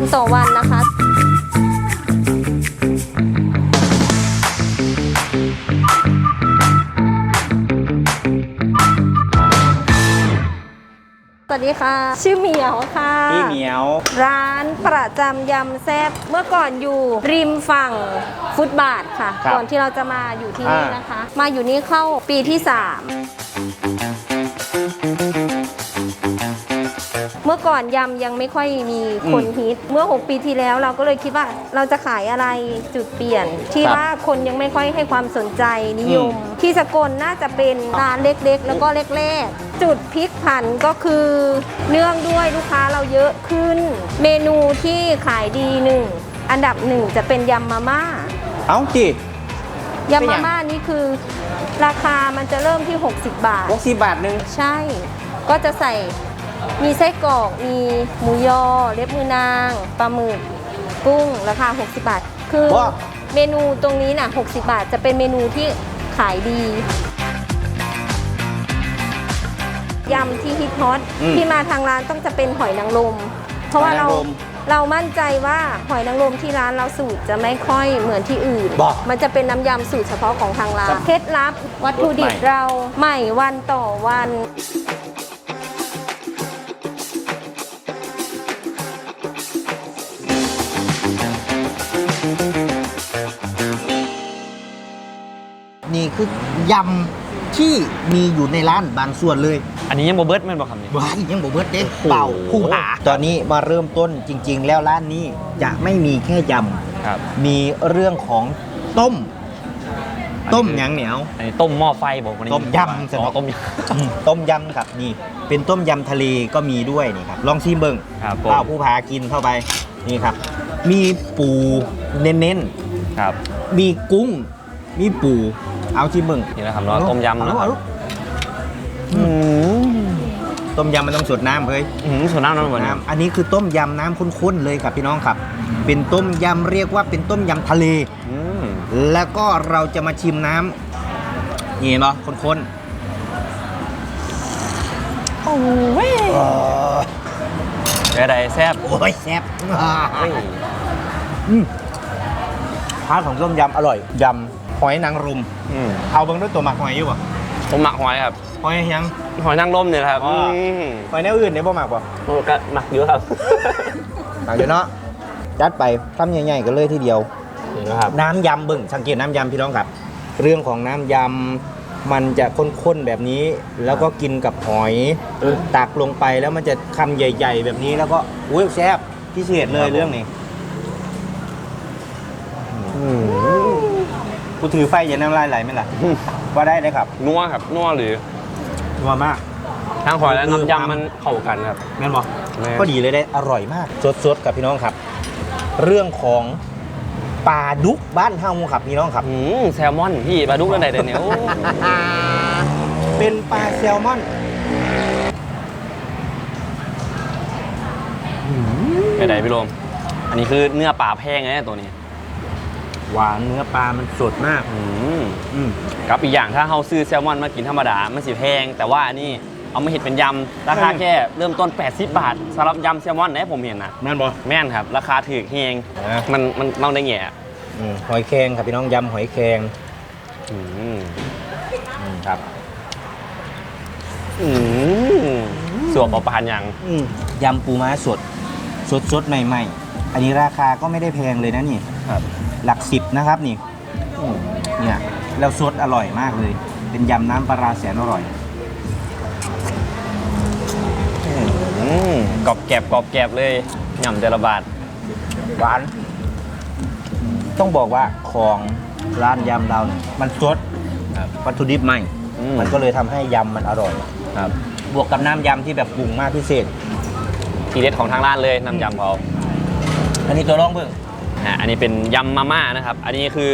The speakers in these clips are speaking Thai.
วันต่อวันนะคะสวัสดีค่ะ ชื่อเหมียวค่ะพี่เหมียว ร้านประจำยำแซบเมื่อก่อนอยู่ริมฝั่งฟุตบาทค่ะครับก่อนที่เราจะมาอยู่ที่นี่อ่าน นะคะ มาอยู่นี่เข้าปีที่ 3 เมื่อก่อนยำยังไม่ค่อยมีคนฮิต เมื่อ 6 ปีที่แล้วเราก็เลยคิดว่าเราจะขายอะไรจุดเปลี่ยน ที่ครับว่าคนยังไม่ค่อยให้ความสนใจนิยม อืม ที่สกลน่าจะเป็นร้านเล็กๆ แล้วก็เล็กๆ จุดพลิกผันก็คือเนื่องด้วยลูกค้าเราเยอะขึ้น เมนูที่ขายดีหนึ่งอันดับหนึ่งจะเป็นยำมาม่า เอ้าจี ยำมาม่านี่คือ ราคามันจะเริ่มที่ 60 บาทหกสิบบาทหนึ่งใช่ ก็จะใส่ มีไส้กรอก มีหมูยอ เล็บมือนาง ปลาหมึก กุ้ง ราคา 60 บาท คือว้า เมนูตรงนี้น่ะ 60 บาท จะเป็นเมนูที่ขายดี ยำที่ฮิตฮอตอืมที่มาทางร้านต้องจะเป็นหอยนางรม เพราะว่าเราหอยนางรมเรามั่นใจว่าหอยนางรมที่ร้านเราสูตรจะไม่ค่อยเหมือนที่อื่น บอกมันจะเป็นน้ำยำสูตรเฉพาะของทางร้าครันบเคล็ดลับวัตถุดิบใหม่ เราใหม่วันต่อวัน คือยำที่มีอยู่ในร้านบางส่วนเลยอันนี้ยังโบเบิร์ตแม่นบอกคำนี้ ว้ายยังบอกเบิร์ดเด้โอ้โหเป่าผู้หาตอนนี้มาเริ่มต้นจริง ๆ แล้วร้านนี้จะไม่มีแค่ยครับำมีเรื่องของต้ม ต้มหยังเหนียว อันนี้ต้มหม้อไฟบอกวันนี้ต้มยำ อ๋อต้มยอืมต้มยำครับนี่ เป็นต้มยำทะเลก็มีด้วยนี่ครับลองชิมเบิ้งำครับผมเป้าผู้พากินเข้าไปนี่ครับ มีปูเน้นครับ ๆ มีกุ้ง มีปูเอาชิมเบิ้งนี่นะครับเนาะต้มยำนะคเอารับลูกอืมต้มยำมันต้องสดน้ำเฮ้ยอืมส่วนน้ำน้ำเหมือนน้ำอันนี้คือต้มยำน้ำข้นๆเลยครับพี่น้องครับ เป็นต้มยำเรียกว่าเป็นต้มยำทะเลอืมแล้วก็เราจะมาชิมน้ำนี่เห็นปะข้นๆโอ้ยเดี๋ยวใดแซ่บโอ้ยแซ่บเฮ้ยอืมพาร์ทของต้มยำอร่อยยำ หอยนางรมอืมเอาเบิ้งด้วยตัวหมักหอยอยู่ป่ะผมหมักหอยครับ หอยยัง หอยนางรมเนี่ยครับอ๋ออื มหอยแนวอื่นเนี่ยบ่หมักป่ะโอ้ก็หมักเยอะครับหมักอยู่เนาะจัดไปทำใหญ่ๆกันเลยทีเดียว นี่นะครับ น้ำยำเบิ่งสังเกตน้ำยำพี่น้องครับ เรื่องของน้ำยำมันจะข้นๆแบบนี้ แล้วก็กินกับหอยตักลงไปแล้วมันจะคำใหญ่ ๆ แบบนี้แล้วก็อุ้ยแซ่บพิเศษเลยเรื่องนี้ อืม กูถือไฟอย่าน้ำลายไหลไหมล่ะ ว่าได้เลยครับนัวครับนัวหรือนัวมากทั้งหอยและน้ำยำมันเข้ากันครับ แม่นบอกแม่น ก็ดีเลยได้อร่อยมากสดๆกับพี่น้องครับ เรื่องของปลาดุกบ้านเฮาครับพี่น้องครับ อืมแซลมอนพี่ปลาดุกนั่นใดเดี๋ยวนี้โอ้เป็นปลาแซลมอนเดี๋ยวใดพี่โรมอันนี้คือเนื้อปลาแพงไงตัวนี้ หวานเนื้อปลามันสดมากอืมอืมกับอีกอย่างถ้าเฮาซื้อแซลมอนมากินธรรมดา มันสิแพง แต่ว่าอันนี้เอามาเห็ดเป็นยำราคาแค่เริ่มต้น 80 บาทสำหรับยำแซลมอนนะผมเห็นนะแม่นบอ แม่นครับ ราคาถือเฮงนะ มันมันเมาได้แง่อืมหอยแครงครับพี่น้องยำหอยแครงอืมอืมครับอืมสวบเอาปานยังอืมยำปูม้าสด สดสดๆใหม่ๆ อันนี้ราคาก็ไม่ได้แพงเลยนะนี่ครับ หลักสิบนะครับนี่อืมเนี่ยแล้วสดอร่อยมากเลย เป็นยำน้ำปลาร้าแสนอร่อยอืมกรอบแกบกรอบแกบเลยยำแต่ละบาทหวาน ต้องบอกว่าของร้านยำเราเนี่ยมันสดครับวัตถุดิบใหม่ อืม มันก็เลยทำให้ยำมันอร่อย ครับบวกกับน้ำยำที่แบบปรุงมากพิเศษ ทีเด็ดของทางร้านเลยน้ำยำเขาอันนี้ตัวร้องเบิ่ง อะอันนี้เป็นยำมาม่านะครับ อันนี้คือ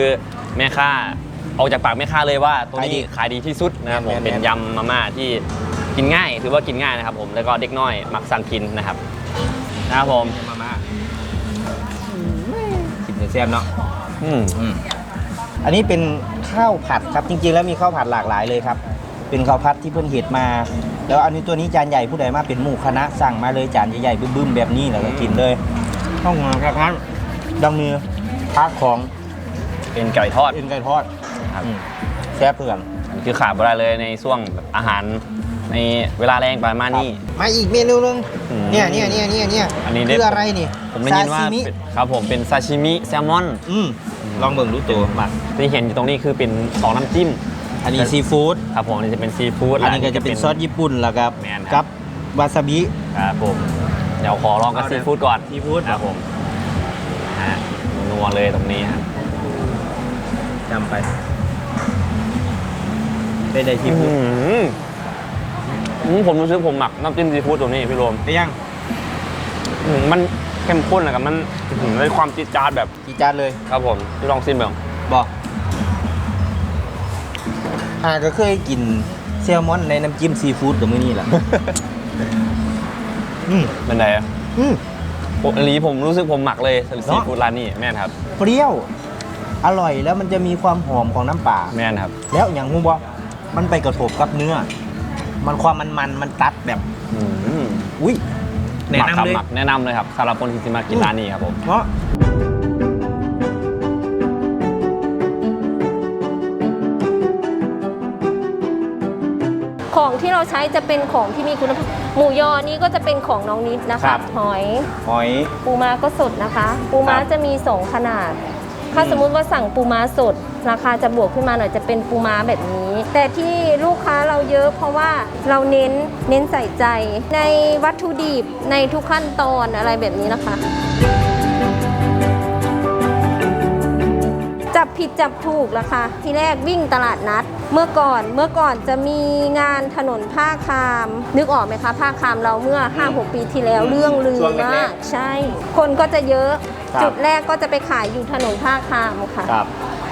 แม่ค้าออกจากปากแม่ค้าเลยว่าตัวนี้ขายดีที่สุดนะครับผมเป็นยำมาม่าที่กินง่ายถือว่ากินง่ายนะครับ ผมแล้วก็เด็กน้อยมักสั่งกินนะครับนะครับผมมาม่ากินแซ่บเนาะอืมอืมอันนี้เป็นข้าวผัดครับจริง ๆ แล้วมีข้าวผัดหลากหลายเลยครับ เป็นข้าวผัดที่เพิ่นเห็ดมา แล้วอันนี้ตัวนี้จานใหญ่ผู้ใดมาเป็นหมู่คณะสั่งมาเลยจานใหญ่ๆบึ้มๆแบบนี้แล้วก็กินเลยห้องงานครั บท่านดังมีพักของเป็นไก่ทอด เอ็นไก่ทอดครับ อืมแซ่บเพื่อนอันนี้คือขาดไม่ได้เลยในช่วงแบบอาหารในเวลาแรงประมาณนี้ มาอีกเมนูหนึงอืมเนี่ยเนี่ยเนี่ยเนี่ยเนี่ยอันนี้เด็ดคืออะไรนี่ผมได้ยินว่าซชิมิเป็นครับผมเป็นซาชิมิแซลมอนอืมลองเบิ่งดูตัวมาที่เห็นอยู่ตรงนี้คือเป็นสองน้ำจิ้มอันนี้ซีฟู้ดครับผมอันนี้จะเป็นซีฟู้ดอันนี้ก็จะเป็นซอสญี่ปุ่นแล้วครับแมนครับกับวาซาบิ ครับผมเดี๋ยวขอลองกับเอาซีเดี๋ยวฟู้ดก่อนซีฟู้ดครับผมฮะ นัวเลยตรงนี้ฮะจำไปได้ได้ซีฟู้ดอื้อหืออืมผมรู้สึกผมหมักน้ำจิ้มซีฟู้ดตัวนี้พี่โรมได้ยังอืมมันเข้มข้นนะครับมันอื้อหือได้ความจี๊ดจ๊าดแบบกี่จานเลยครับผมพี่ลองซิมแบบบอกอาก็เคยกินแซลมอนในน้ำจิ้มซีฟู้ดกับมื้อนี้แหละ อืมเป็นไงอะ อืม ผมอันนี้ผมรู้สึกผมหมักเลยเนซีอะฟู้ดร้านนี้แม่นครับ เปรี้ยว อร่อยแล้วมันจะมีความหอมของน้ำปลาแม่นครับ แล้วอย่างงูบอกมันไปกระทบกับเนื้อ มันความมันมันๆมันตัดแบบอืมอุ้ยหแนะมักครับนำเลยหมักแนะนำเลยครับสำหรับคนที่จะมากินร้านนี้ครับผมเนาะ ที่เราใช้จะเป็นของที่มีคุณภาพหมูยอนี่ก็จะเป็นของน้องนิดนะคะหอย หอย ปูม้าก็สดนะคะ ปูม้าจะมี 2 ขนาด ถ้าสมมุติว่าสั่งปูม้าสด ราคาจะบวกขึ้นมาหน่อยจะเป็นปูม้าแบบนี้ แต่ที่ลูกค้าเราเยอะเพราะว่าเราเน้นเน้นใส่ใจ ในวัตถุดิบในทุกขั้นตอนอะไรแบบนี้นะคะ จับผิดจับถูกละค่ะ ที่แรกวิ่งตลาดนัด เมื่อก่อนเมื่อก่อนจะมีงานถนนผ้าคาม นึกออกไหมคะผ้าคามเราเมื่อ 5-6 ปีที่แล้วเรื่องลือช่วงแรมากกใช่ คนก็จะเยอะ ครับ จุดแรกก็จะไปขายอยู่ถนนผ้าคามค่ะ ครับ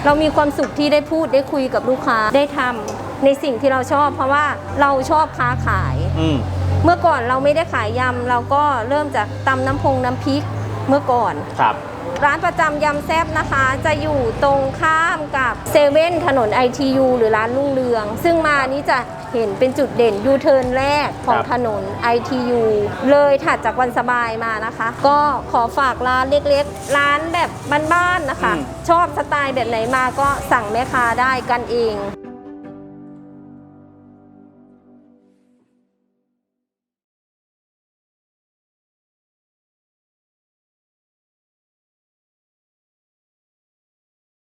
เรามีความสุขที่ได้พูดได้คุยกับลูกค้าได้ทำในสิ่งที่เราชอบ เพราะว่าเราชอบค้าขาย อืม เมื่อก่อนเราไม่ได้ขายยำเราก็เริ่มจากตำน้ำพงน้ำพริกเมื่อก่อน ครับ ร้านประจำยำแซบนะคะ จะอยู่ตรงข้ามกับเซเว่นถนน ITU หรือร้านลุงเรือง ซึ่งมานี้จะเห็นเป็นจุดเด่นยูเทิร์นแรกของครับถนน ITU เลยถัดจากวันสบายมานะคะ ก็ขอฝากร้านเล็กๆ ร้านแบบบ้านๆนะคะ ชอบสไตล์แบบไหนมาก็สั่งแม่ค้าได้กันเอง